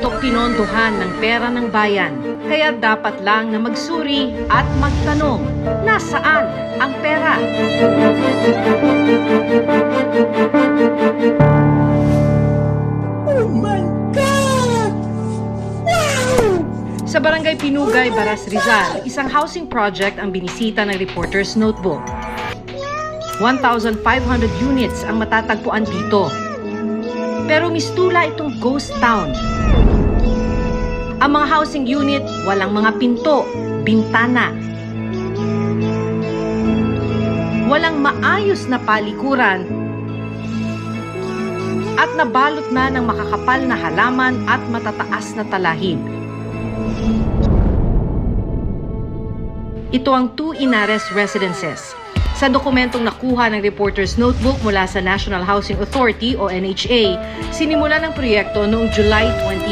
ito pinondohan ng pera ng bayan. Kaya dapat lang na magsuri at magtanong, nasaan ang pera? Oh my God! Wow! Sa Barangay Pinugay, Baras Rizal, isang housing project ang binisita ng Reporter's Notebook. 1,500 units ang matatagpuan dito. Pero mistula itong ghost town. Ang mga housing unit, walang mga pinto, bintana. Walang maayos na palikuran at nabalot na ng makakapal na halaman at matataas na talahib. Ito ang two Inares residences. Sa dokumentong nakuha ng reporter's notebook mula sa National Housing Authority o NHA, sinimula ng proyekto noong July 20